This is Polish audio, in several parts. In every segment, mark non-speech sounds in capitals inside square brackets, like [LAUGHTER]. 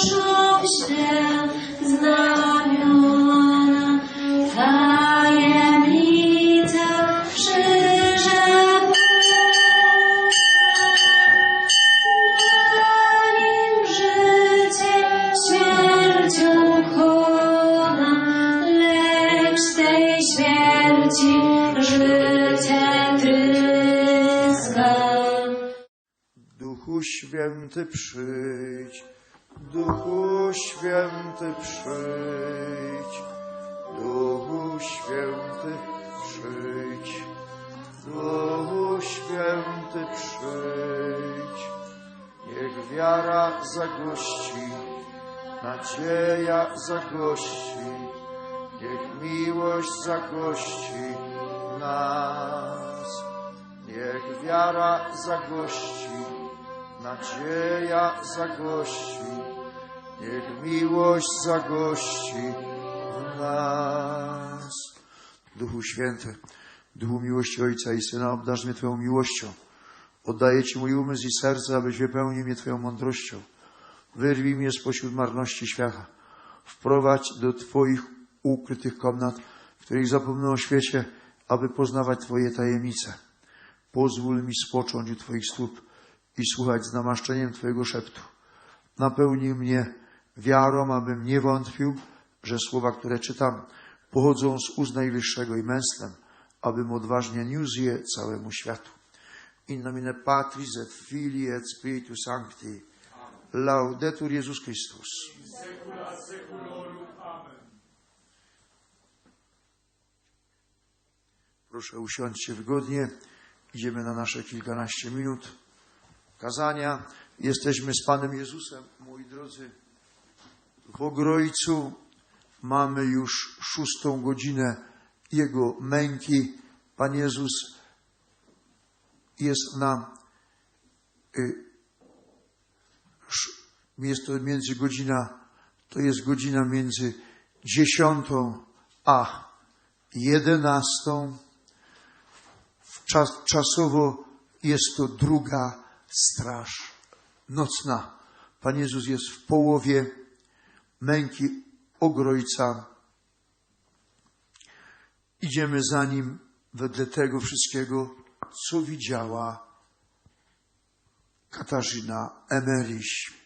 poszło się Święty przyjdź, Duchu Święty przyjdź, Duchu Święty przyjdź. Niech wiara zagości, nadzieja zagości, niech miłość zagości nas. Niech wiara zagości, nadzieja zagości, niech miłość zagości w nas. Duchu Święty, Duchu miłości Ojca i Syna, obdarz mnie Twoją miłością. Oddaję Ci mój umysł i serce, abyś wypełnił mnie Twoją mądrością. Wyrwij mnie spośród marności świata. Wprowadź do Twoich ukrytych komnat, w których zapomnę o świecie, aby poznawać Twoje tajemnice. Pozwól mi spocząć u Twoich stóp i słuchać z namaszczeniem Twojego szeptu. Napełnij mnie wiarą, abym nie wątpił, że słowa, które czytam, pochodzą z ust Najwyższego i męstwem, abym odważnie niósł je całemu światu. In nomine Patris et Filii et Spiritus Sancti. Laudetur Jezus Chrystus. Proszę usiądźcie wygodnie. Idziemy na nasze kilkanaście minut kazania. Jesteśmy z Panem Jezusem, moi drodzy. W Ogrojcu mamy już szóstą godzinę Jego męki. Pan Jezus jest na y, jest to między godzina, to jest godzina między dziesiątą a jedenastą. Czas, czasowo jest to druga straż nocna. Pan Jezus jest w połowie męki Ogrojca. Idziemy za Nim wedle tego wszystkiego, co widziała Katarzyna Emeryś.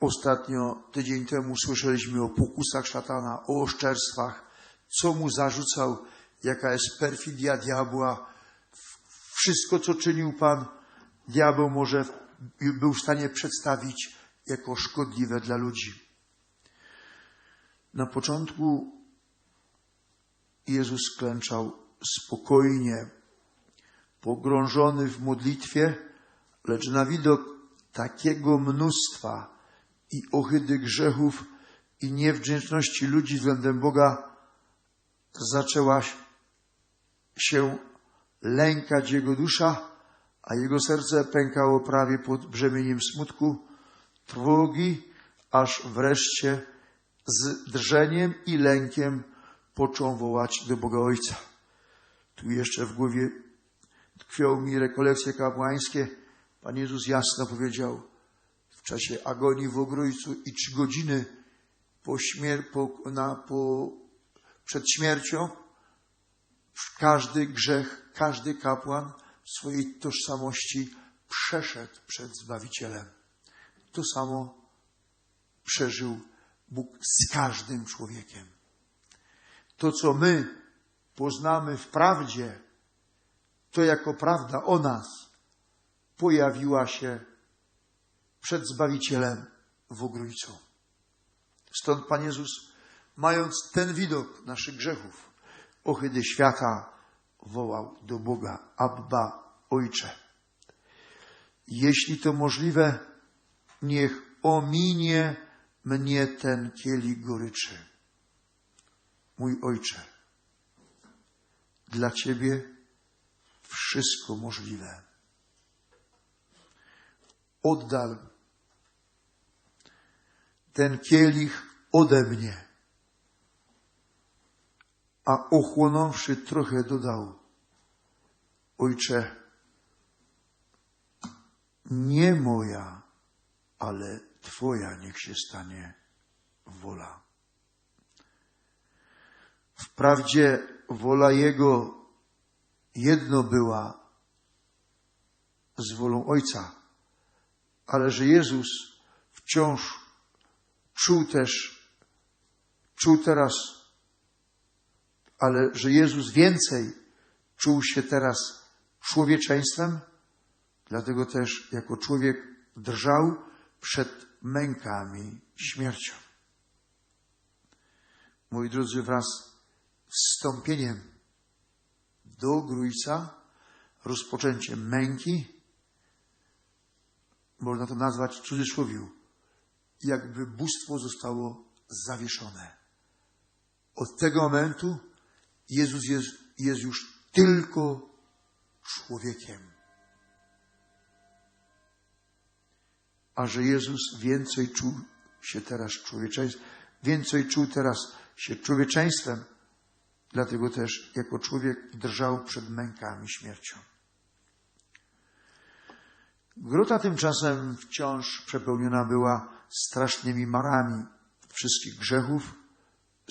Ostatnio, tydzień temu, słyszeliśmy o pokusach szatana, o oszczerstwach, co mu zarzucał, jaka jest perfidia diabła. Wszystko, co czynił Pan, diabeł może był w stanie przedstawić jako szkodliwe dla ludzi. Na początku Jezus klęczał spokojnie, pogrążony w modlitwie, lecz na widok takiego mnóstwa i ohydy grzechów i niewdzięczności ludzi względem Boga zaczęła się lękać jego dusza, a jego serce pękało prawie pod brzemieniem smutku, trwogi, aż wreszcie z drżeniem i lękiem począł wołać do Boga Ojca. Tu jeszcze w głowie tkwią mi rekolekcje kapłańskie. Pan Jezus jasno powiedział w czasie agonii w Ogrójcu i trzy godziny po śmier- po, na, po, przed śmiercią każdy grzech, każdy kapłan swojej tożsamości przeszedł przed Zbawicielem. To samo przeżył Bóg z każdym człowiekiem. To, co my poznamy w prawdzie, to jako prawda o nas pojawiła się przed Zbawicielem w Ogrójcu. Stąd Pan Jezus, mając ten widok naszych grzechów, ohydy świata, wołał do Boga, Abba, Ojcze. Jeśli to możliwe, niech ominie mnie ten kielich goryczy. Mój Ojcze, dla Ciebie wszystko możliwe. Oddal ten kielich ode mnie. A ochłonąwszy trochę dodał, Ojcze, nie moja, ale Twoja niech się stanie wola. Wprawdzie wola Jego jedno była z wolą Ojca, ale że Jezus wciąż czuł też, czuł teraz, ale że Jezus więcej czuł się teraz człowieczeństwem, dlatego też jako człowiek drżał przed mękami śmiercią. Moi drodzy, wraz z wstąpieniem do Grójca, rozpoczęciem męki, można to nazwać w cudzysłowiu, jakby bóstwo zostało zawieszone. Od tego momentu Jezus jest, jest już tylko człowiekiem. A że Jezus więcej czuł się teraz człowieczeństwem, więcej czuł teraz się człowieczeństwem, dlatego też jako człowiek drżał przed mękami śmiercią. Grota tymczasem wciąż przepełniona była strasznymi marami wszystkich grzechów,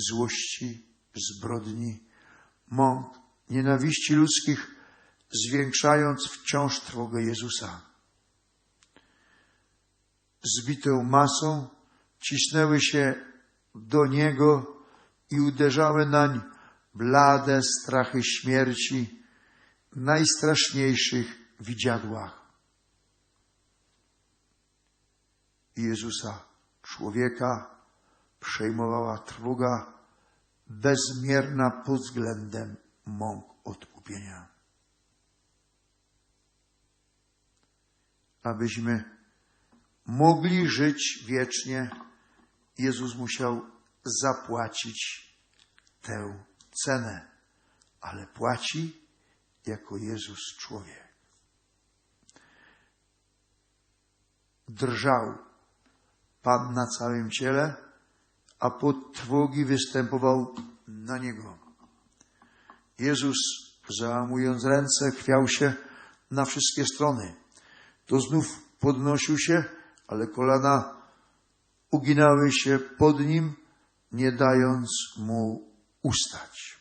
złości, zbrodni, mąk, nienawiści ludzkich, zwiększając wciąż trwogę Jezusa. Zbitą masą cisnęły się do Niego i uderzały nań blade strachy śmierci w najstraszniejszych widziadłach. Jezusa, człowieka, przejmowała trwoga bezmierna pod względem mąk odkupienia. Abyśmy mogli żyć wiecznie, Jezus musiał zapłacić tę cenę, ale płaci jako Jezus człowiek. Drżał Pan na całym ciele, a pod trwogi występował na niego. Jezus, załamując ręce, chwiał się na wszystkie strony. To znów podnosił się, ale kolana uginały się pod nim, nie dając mu ustać.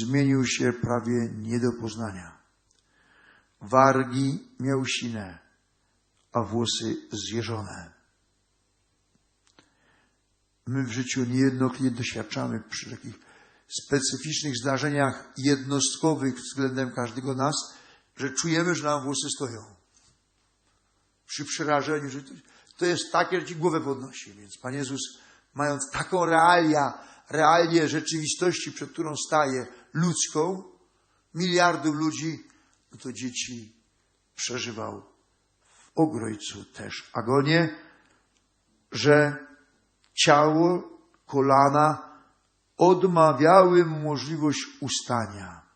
Zmienił się prawie nie do poznania. Wargi miał sinę, a włosy zjeżone. My w życiu niejednokrotnie doświadczamy przy takich specyficznych zdarzeniach jednostkowych względem każdego nas, że czujemy, że nam włosy stoją. Przy przerażeniu, że to, jest takie, że ci głowę podnosi. Więc Pan Jezus, mając taką realia, realię rzeczywistości, przed którą staje ludzką, miliardów ludzi, no to dzieci przeżywał w ogrojcu też agonię, że ciało, kolana odmawiały mu możliwość ustania.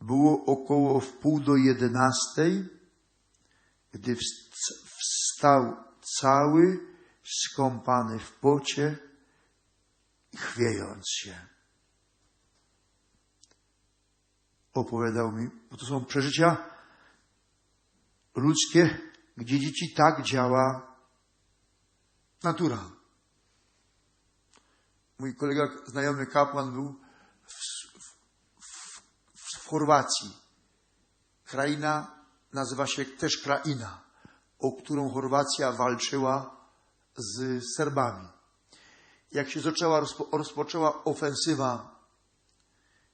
Było około wpół do jedenastej, gdy wstał cały, skąpany w pocie, chwiejąc się. Opowiadał mi, bo to są przeżycia ludzkie, gdzie dzieci tak działa natura. Mój kolega, znajomy kapłan był w, Chorwacji. Kraina nazywa się też Kraina, o którą Chorwacja walczyła z Serbami. Jak się zaczęła, rozpoczęła ofensywa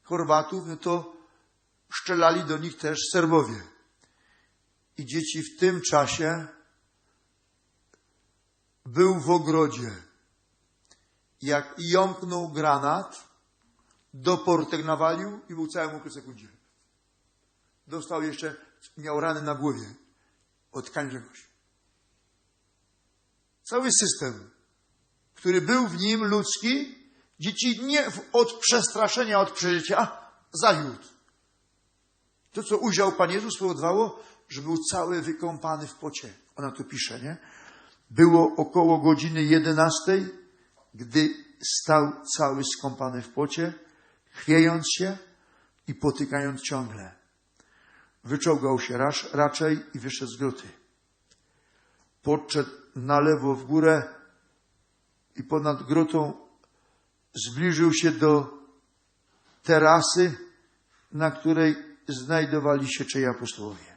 Chorwatów, no to szczelali do nich też Serbowie. I dzieci w tym czasie był w ogrodzie. Jak jąknął granat, do portek nawalił i był cały mokry sekundzie. Dostał jeszcze, miał rany na głowie od tkań. Cały system, który był w nim ludzki, dzieci nie od przestraszenia, od przeżycia, zawiódł. To, co ujrzał Pan Jezus, spowodowało, że był cały wykąpany w pocie. Ona to pisze, nie? Było około godziny jedenastej, gdy stał cały skąpany w pocie, chwiejąc się i potykając ciągle. wyczołgał się raczej i wyszedł z groty. Podszedł na lewo w górę i ponad grotą zbliżył się do terasy, na której znajdowali się trzej apostołowie.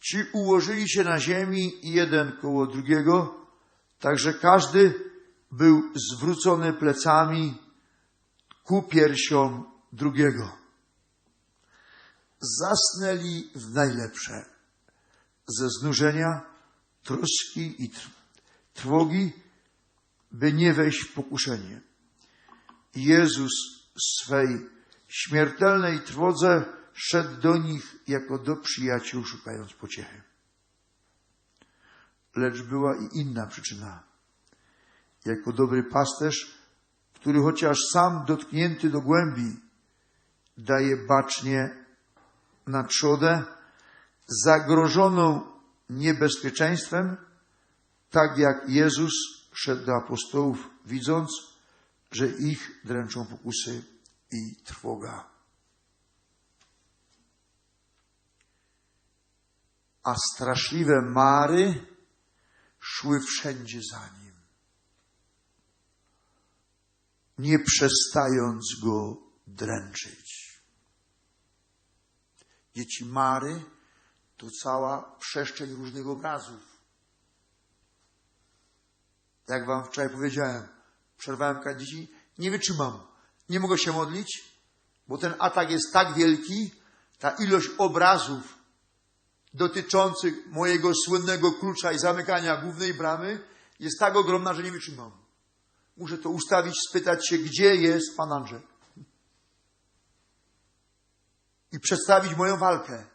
Ci ułożyli się na ziemi jeden koło drugiego, tak że każdy był zwrócony plecami ku piersiom drugiego. Zasnęli w najlepsze ze znużenia, troski i tr- trwogi, by nie wejść w pokuszenie. Jezus w swej śmiertelnej trwodze szedł do nich jako do przyjaciół, szukając pociechy. Lecz była i inna przyczyna. Jako dobry pasterz, który chociaż sam dotknięty do głębi, daje bacznie na trzodę, zagrożoną niebezpieczeństwem, tak jak Jezus szedł do apostołów, widząc, że ich dręczą pokusy i trwoga. A straszliwe mary szły wszędzie za nim, nie przestając go dręczyć. Dzieci Mary to cała przestrzeń różnych obrazów. Jak wam wczoraj powiedziałem, przerwałem karę dzieci, nie wytrzymam. Nie mogę się modlić, bo ten atak jest tak wielki, ta ilość obrazów dotyczących mojego słynnego klucza i zamykania głównej bramy jest tak ogromna, że nie wytrzymam. Muszę to ustawić, spytać się, gdzie jest pan Andrzej. I przedstawić moją walkę.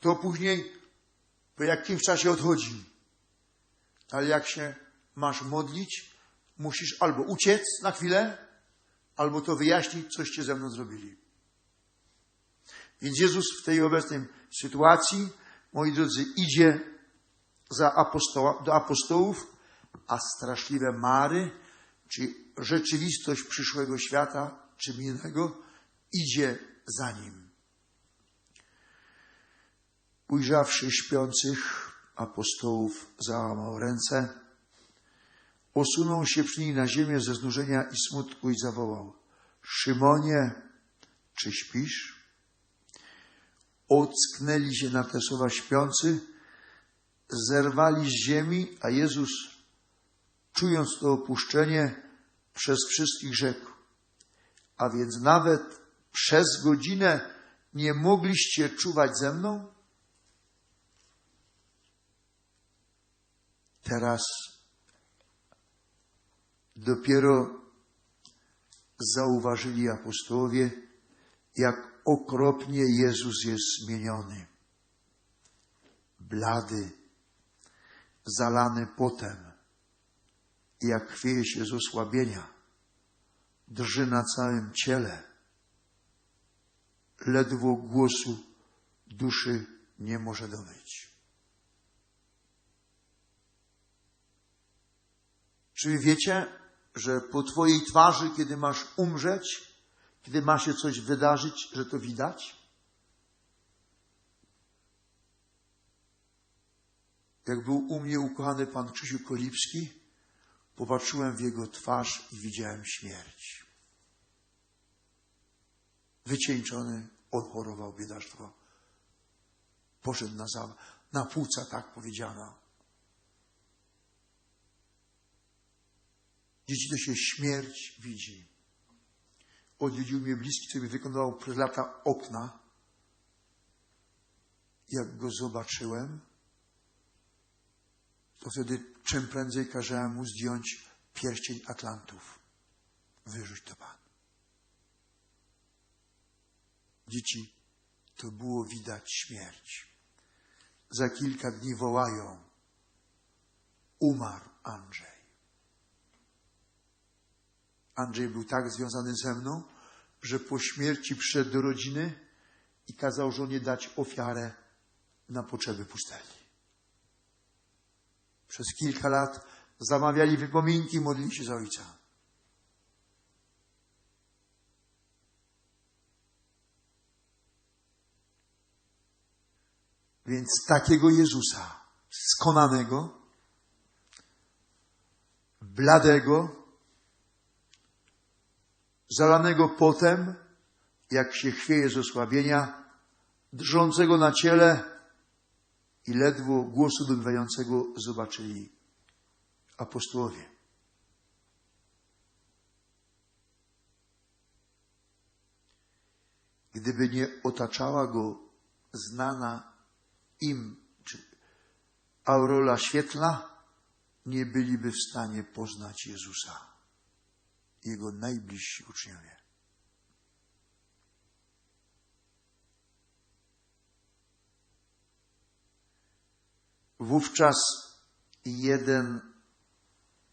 To później po jakimś czasie odchodzi. Ale jak się masz modlić, musisz albo uciec na chwilę, albo to wyjaśnić, coście ze mną zrobili. Więc Jezus w tej obecnej sytuacji, moi drodzy, idzie za apostoła, do apostołów, a straszliwe mary, czy rzeczywistość przyszłego świata, czym innego, idzie za nim. Ujrzawszy śpiących apostołów, załamał ręce, osunął się przy nich na ziemię ze znużenia i smutku i zawołał: Szymonie, czy śpisz? Ocknęli się na te słowa śpiący, zerwali z ziemi, a Jezus, czując to opuszczenie, przez wszystkich rzekł: A więc nawet przez godzinę nie mogliście czuwać ze mną? Teraz dopiero zauważyli apostołowie, jak okropnie Jezus jest zmieniony. Blady, zalany potem, jak chwieje się z osłabienia, drży na całym ciele, ledwo głosu duszy nie może dobyć. Czy wiecie, że po Twojej twarzy, kiedy masz umrzeć, kiedy ma się coś wydarzyć, że to widać? Jak był u mnie ukochany pan Krzysiu Kolipski, popatrzyłem w jego twarz i widziałem śmierć. Wycieńczony, odchorował biedactwo. Poszedł na, za, na płuca, tak powiedziano. Dzieci to się śmierć widzi. Odwiedził mnie bliski, który wykonywał przez lata okna. Jak go zobaczyłem, to wtedy czym prędzej kazałem mu zdjąć pierścień Atlantów. Wyrzuć to Pan. Dzieci, to było widać śmierć. Za kilka dni wołają. Umarł Andrzej. Andrzej był tak związany ze mną, że po śmierci przyszedł do rodziny i kazał żonie dać ofiarę na potrzeby pusteli. Przez kilka lat zamawiali wypominki, modlili się za ojca. Więc takiego Jezusa, skonanego, bladego, zalanego potem, jak się chwieje z osłabienia, drżącego na ciele, i ledwo głosu dobywającego zobaczyli apostołowie. Gdyby nie otaczała go znana im czy aurola świetla, nie byliby w stanie poznać Jezusa, Jego najbliżsi uczniowie. Wówczas jeden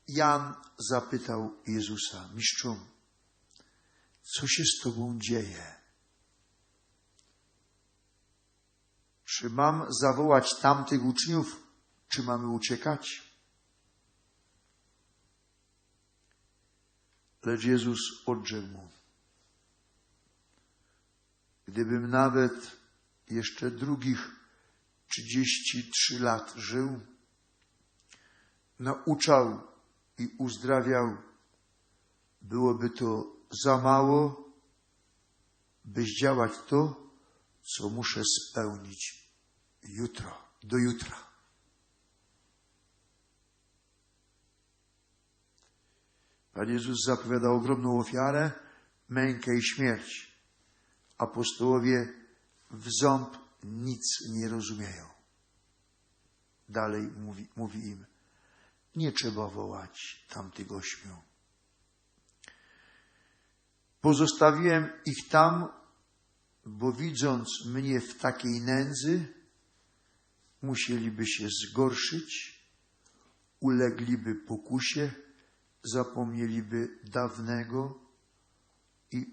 Jan zapytał Jezusa, mistrzu, co się z Tobą dzieje? Czy mam zawołać tamtych uczniów, czy mamy uciekać? Lecz Jezus odrzekł mu, gdybym nawet jeszcze drugich 33 lat żył, nauczał i uzdrawiał, byłoby to za mało, by zdziałać to, co muszę spełnić jutro, do jutra. Pan Jezus zapowiada ogromną ofiarę, mękę i śmierć. Apostołowie w ząb nic nie rozumieją. Dalej mówi, mówi im, nie trzeba wołać tamtych ośmiu. Pozostawiłem ich tam, bo widząc mnie w takiej nędzy, musieliby się zgorszyć, ulegliby pokusie, zapomnieliby dawnego i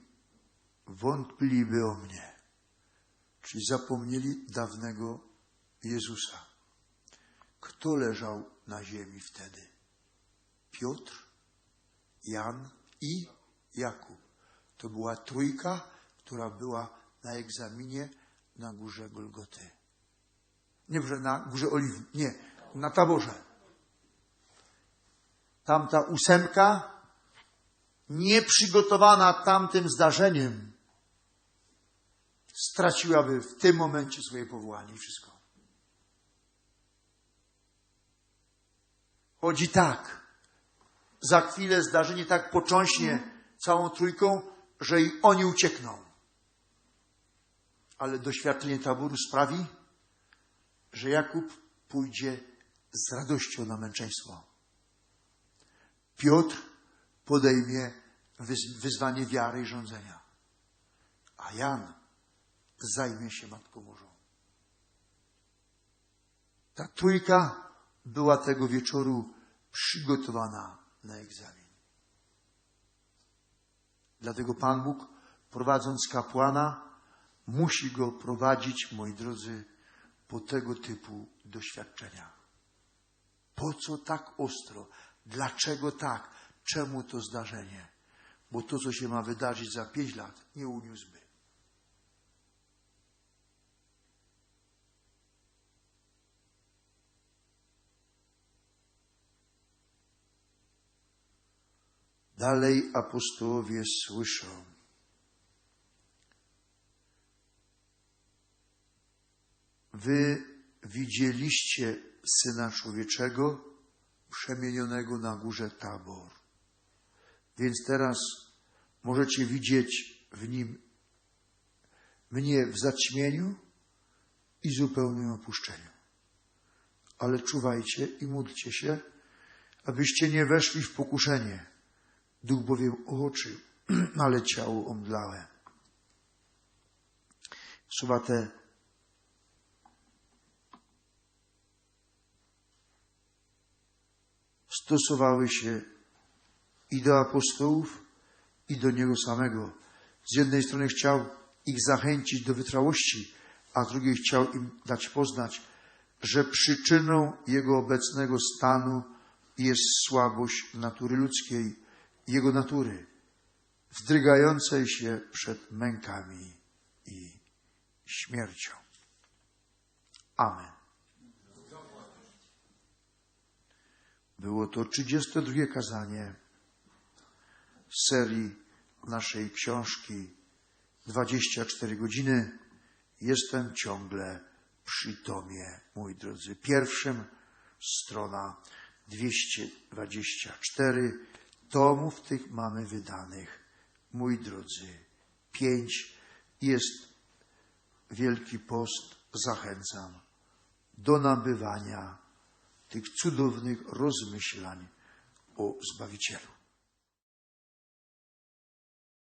wątpliby o mnie. Czyli zapomnieli dawnego Jezusa. Kto leżał na ziemi wtedy? Piotr, Jan i Jakub. To była trójka, która była na egzaminie na górze Golgoty. Nie, że na górze Oliwy, nie, na taborze. Tamta ósemka, nieprzygotowana tamtym zdarzeniem, straciłaby w tym momencie swoje powołanie i wszystko. Chodzi tak. Za chwilę zdarzenie tak począśnie całą trójką, że i oni uciekną. Ale doświadczenie taboru sprawi, że Jakub pójdzie z radością na męczeństwo. Piotr podejmie wyz- wyzwanie wiary i rządzenia. A Jan zajmie się Matką Bożą. Ta trójka była tego wieczoru przygotowana na egzamin. Dlatego Pan Bóg, prowadząc kapłana, musi go prowadzić, moi drodzy, po tego typu doświadczenia. Po co tak ostro? Dlaczego tak? Czemu to zdarzenie? Bo to, co się ma wydarzyć za pięć lat, nie uniósłby. Dalej apostołowie słyszą. Wy widzieliście Syna Człowieczego przemienionego na górze Tabor. Więc teraz możecie widzieć w nim mnie w zaćmieniu i zupełnym opuszczeniu. Ale czuwajcie i módlcie się, abyście nie weszli w pokuszenie. Duch bowiem oczy, [CLEARS THROAT] ale ciało omdlałe. Słowa te stosowały się i do apostołów, i do Niego samego. Z jednej strony chciał ich zachęcić do wytrwałości, a z drugiej chciał im dać poznać, że przyczyną Jego obecnego stanu jest słabość natury ludzkiej, Jego natury, wzdrygającej się przed mękami i śmiercią. Amen. Było to 32 kazanie z serii naszej książki 24 godziny. Jestem ciągle przy Tomie, moi drodzy. Pierwszym strona 224. Tomów tych mamy wydanych, moi drodzy, pięć. Jest Wielki Post. Zachęcam do nabywania tych cudownych rozmyślań o Zbawicielu.